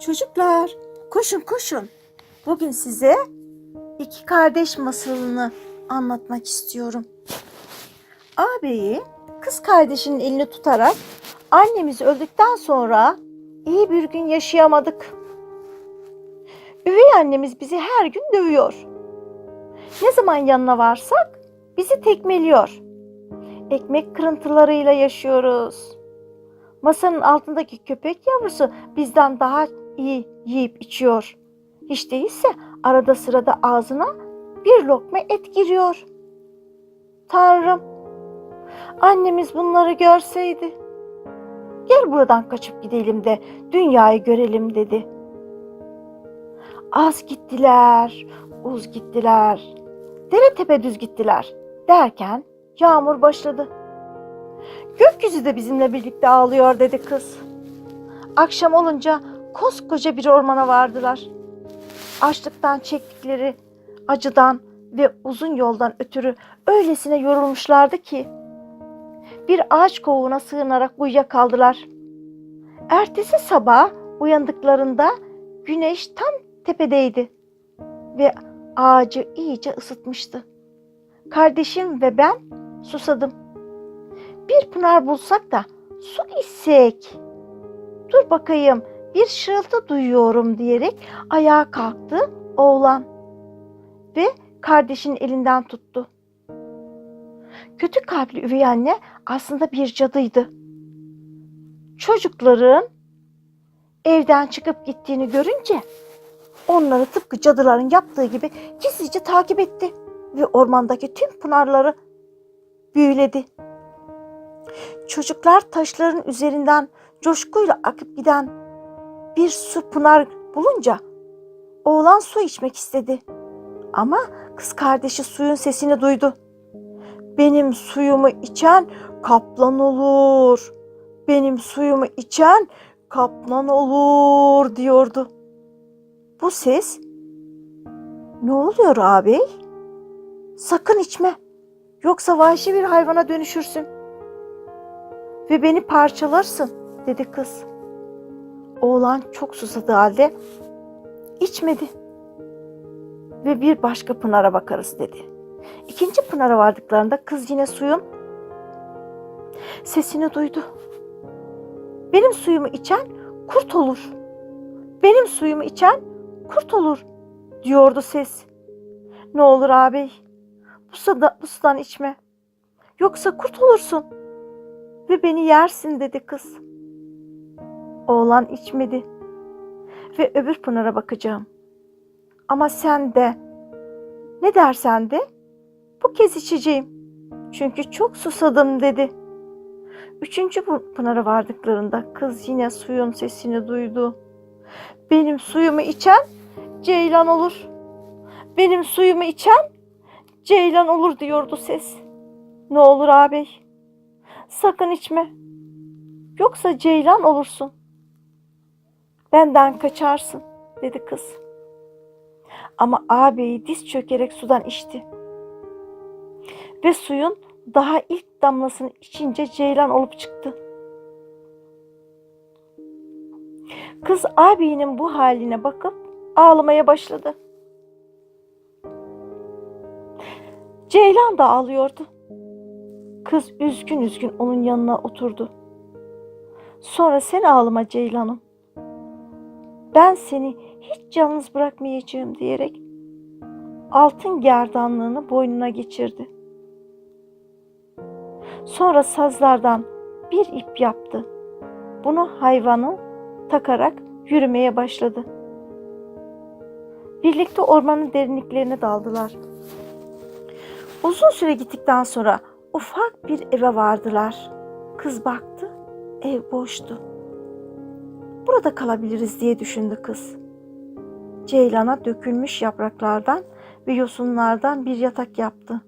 Çocuklar, koşun koşun. Bugün size iki kardeş masalını anlatmak istiyorum. Ağabeyi kız kardeşinin elini tutarak annemiz öldükten sonra iyi bir gün yaşayamadık. Üvey annemiz bizi her gün dövüyor. Ne zaman yanına varsak bizi tekmeliyor. Ekmek kırıntılarıyla yaşıyoruz. Masanın altındaki köpek yavrusu bizden daha iyi yiyip içiyor. Hiç değilse arada sırada ağzına bir lokma et giriyor. Tanrım, annemiz bunları görseydi. Gel buradan kaçıp gidelim de dünyayı görelim dedi. Az gittiler, uz gittiler, dere tepe düz gittiler derken yağmur başladı. Gökyüzü de bizimle birlikte ağlıyor dedi kız. Akşam olunca koskoca bir ormana vardılar. Açlıktan çektikleri acıdan ve uzun yoldan ötürü öylesine yorulmuşlardı ki bir ağaç kovuğuna sığınarak uyuyakaldılar. Ertesi sabah uyandıklarında güneş tam tepedeydi ve ağacı iyice ısıtmıştı. Kardeşim ve ben susadım. Bir pınar bulsak da su içsek. Dur bakayım bir şırıltı duyuyorum diyerek ayağa kalktı oğlan ve kardeşinin elinden tuttu. Kötü kalpli üvey anne aslında bir cadıydı. Çocukların evden çıkıp gittiğini görünce onları tıpkı cadıların yaptığı gibi gizlice takip etti ve ormandaki tüm pınarları büyüledi. Çocuklar taşların üzerinden coşkuyla akıp giden bir su pınar bulunca oğlan su içmek istedi. Ama kız kardeşi suyun sesini duydu. Benim suyumu içen kaplan olur. Benim suyumu içen kaplan olur diyordu. Bu ses ne oluyor ağabey? Sakın içme. Yoksa vahşi bir hayvana dönüşürsün. Ve beni parçalarsın dedi kız. Oğlan çok susadığı halde içmedi. Ve bir başka pınara bakarız dedi. İkinci pınara vardıklarında kız yine suyun sesini duydu. Benim suyumu içen kurt olur. Benim suyumu içen kurt olur diyordu ses. Ne olur ağabey bu, suda, bu sudan içme. Yoksa kurt olursun ve beni yersin dedi kız. Oğlan içmedi ve öbür pınara bakacağım. Ama sen de ne dersen de bu kez içeceğim. Çünkü çok susadım dedi. Üçüncü pınara vardıklarında kız yine suyun sesini duydu. Benim suyumu içen ceylan olur. Benim suyumu içen ceylan olur diyordu ses. Ne olur ağabey sakın içme. Yoksa ceylan olursun. Benden kaçarsın dedi kız. Ama ağabeyi diz çökerek sudan içti. Ve suyun daha ilk damlasını içince ceylan olup çıktı. Kız ağabeyinin bu haline bakıp ağlamaya başladı. Ceylan da ağlıyordu. Kız üzgün üzgün onun yanına oturdu. Sonra sen ağlama Ceylan'ım. Ben seni hiç yalnız bırakmayacağım diyerek altın gerdanlığını boynuna geçirdi. Sonra sazlardan bir ip yaptı. Bunu hayvanı takarak yürümeye başladı. Birlikte ormanın derinliklerine daldılar. Uzun süre gittikten sonra ufak bir eve vardılar. Kız baktı, ev boştu. Burada kalabiliriz diye düşündü kız. Ceylana dökülmüş yapraklardan ve yosunlardan bir yatak yaptı.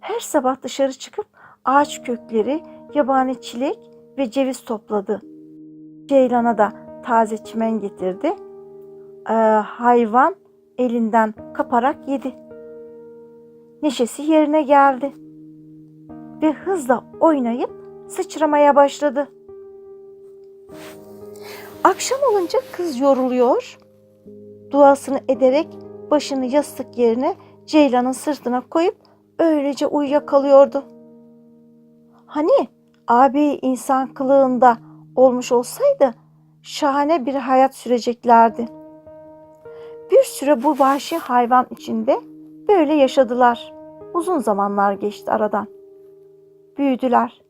Her sabah dışarı çıkıp ağaç kökleri, yabani çilek ve ceviz topladı. Ceylana da taze çimen getirdi. Ee, hayvan elinden kaparak yedi. Neşesi yerine geldi ve hızla oynayıp sıçramaya başladı. Akşam olunca kız yoruluyor. Duasını ederek başını yastık yerine Ceylan'ın sırtına koyup öylece uyuyakalıyordu. Hani ağabeyi insan kılığında olmuş olsaydı şahane bir hayat süreceklerdi. Bir süre bu vahşi hayvan içinde böyle yaşadılar. Uzun zamanlar geçti aradan. Büyüdüler.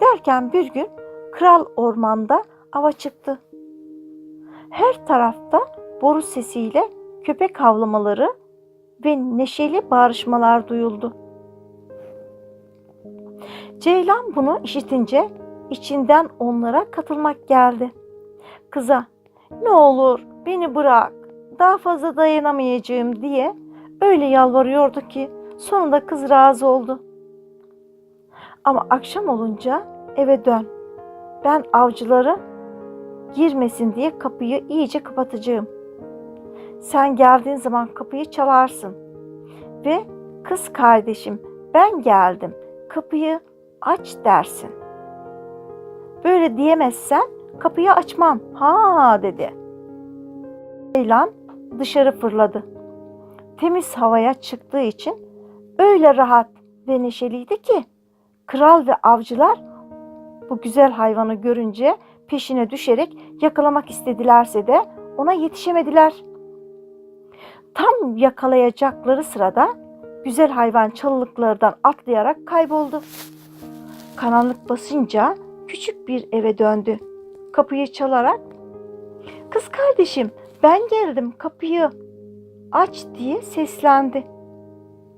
Derken bir gün kral ormanda ava çıktı. Her tarafta boru sesiyle köpek havlamaları ve neşeli bağrışmalar duyuldu. Ceylan bunu işitince içinden onlara katılmak geldi. Kıza ne olur beni bırak daha fazla dayanamayacağım diye öyle yalvarıyordu ki sonunda kız razı oldu. Ama akşam olunca eve dön. Ben avcıları girmesin diye kapıyı iyice kapatacağım. Sen geldiğin zaman kapıyı çalarsın. Ve kız kardeşim ben geldim kapıyı aç dersin. Böyle diyemezsen kapıyı açmam ha dedi. Ceylan dışarı fırladı. Temiz havaya çıktığı için öyle rahat ve neşeliydi ki kral ve avcılar bu güzel hayvanı görünce peşine düşerek yakalamak istedilerse de ona yetişemediler. Tam yakalayacakları sırada güzel hayvan çalılıklardan atlayarak kayboldu. Karanlık basınca küçük bir eve döndü. Kapıyı çalarak "Kız kardeşim, ben geldim. Kapıyı aç." diye seslendi.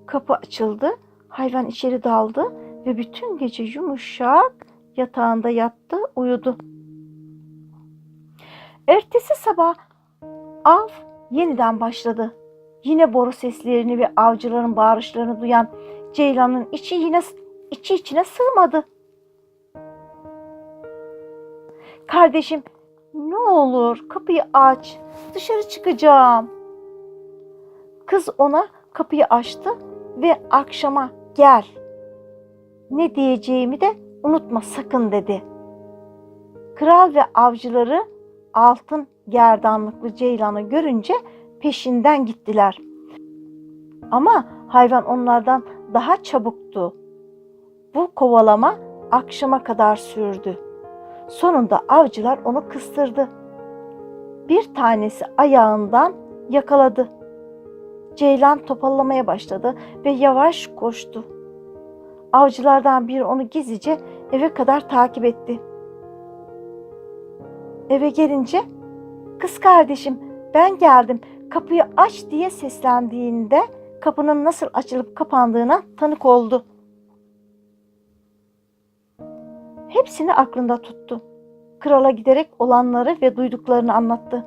Kapı açıldı. Hayvan içeri daldı ve bütün gece yumuşak yatağında yattı, uyudu. Ertesi sabah av yeniden başladı. Yine boru seslerini ve avcıların bağırışlarını duyan Ceylan'ın içi yine içi içine sığmadı. Kardeşim ne olur kapıyı aç. Dışarı çıkacağım. Kız ona kapıyı açtı ve akşama gel. Ne diyeceğimi de unutma sakın dedi. Kral ve avcıları altın gerdanlıklı ceylanı görünce peşinden gittiler. Ama hayvan onlardan daha çabuktu. Bu kovalama akşama kadar sürdü. Sonunda avcılar onu kıstırdı. Bir tanesi ayağından yakaladı. Ceylan topallamaya başladı ve yavaş koştu. Avcılardan biri onu gizlice eve kadar takip etti. Eve gelince kız kardeşim ben geldim kapıyı aç diye seslendiğinde kapının nasıl açılıp kapandığına tanık oldu. Hepsini aklında tuttu. Krala giderek olanları ve duyduklarını anlattı.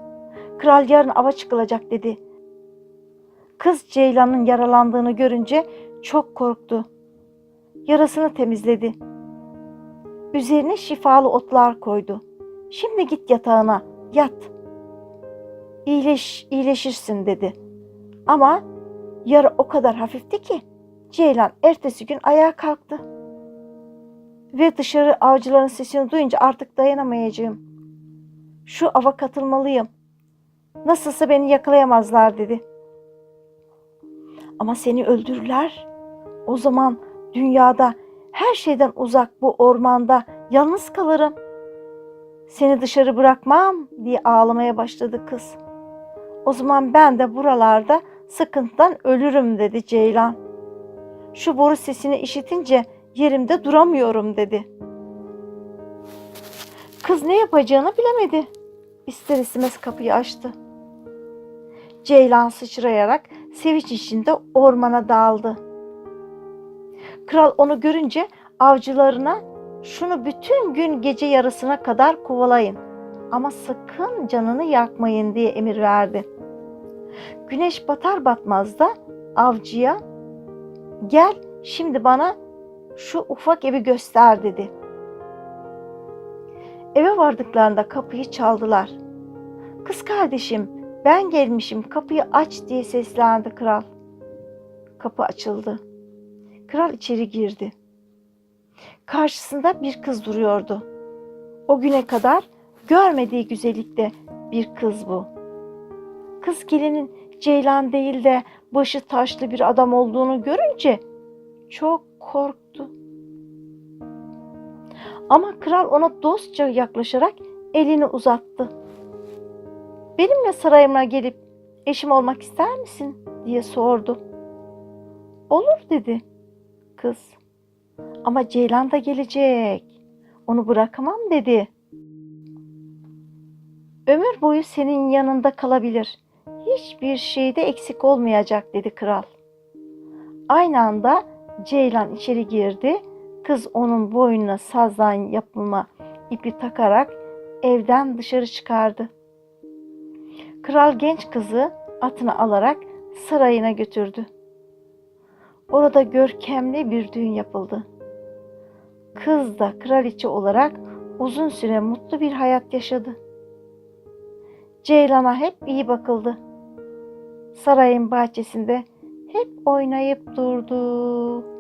Kral yarın ava çıkılacak dedi. Kız Ceylan'ın yaralandığını görünce çok korktu. Yarasını temizledi. Üzerine şifalı otlar koydu. Şimdi git yatağına, yat. İyileş, iyileşirsin dedi. Ama yara o kadar hafifti ki Ceylan ertesi gün ayağa kalktı. Ve dışarı avcıların sesini duyunca artık dayanamayacağım. Şu ava katılmalıyım. Nasılsa beni yakalayamazlar dedi. Ama seni öldürürler. O zaman dünyada her şeyden uzak bu ormanda yalnız kalırım. Seni dışarı bırakmam diye ağlamaya başladı kız. O zaman ben de buralarda sıkıntıdan ölürüm dedi Ceylan. Şu boru sesini işitince yerimde duramıyorum dedi. Kız ne yapacağını bilemedi. İster istemez kapıyı açtı. Ceylan sıçrayarak sevinç içinde ormana daldı. Kral onu görünce avcılarına şunu bütün gün gece yarısına kadar kovalayın ama sakın canını yakmayın diye emir verdi. Güneş batar batmaz da avcıya gel şimdi bana şu ufak evi göster dedi. Eve vardıklarında kapıyı çaldılar. Kız kardeşim ben gelmişim kapıyı aç diye seslendi kral. Kapı açıldı. Kral içeri girdi. Karşısında bir kız duruyordu. O güne kadar görmediği güzellikte bir kız bu. Kız gelinin Ceylan değil de başı taşlı bir adam olduğunu görünce çok korktu. Ama kral ona dostça yaklaşarak elini uzattı. Benimle sarayıma gelip eşim olmak ister misin diye sordu. Olur dedi kız. Ama Ceylan da gelecek. Onu bırakamam dedi. Ömür boyu senin yanında kalabilir. Hiçbir şeyde eksik olmayacak dedi kral. Aynı anda Ceylan içeri girdi. Kız onun boynuna sazdan yapılma ipi takarak evden dışarı çıkardı. Kral genç kızı atına alarak sarayına götürdü. Orada görkemli bir düğün yapıldı. Kız da kraliçe olarak uzun süre mutlu bir hayat yaşadı. Ceylan'a hep iyi bakıldı. Sarayın bahçesinde hep oynayıp durdu.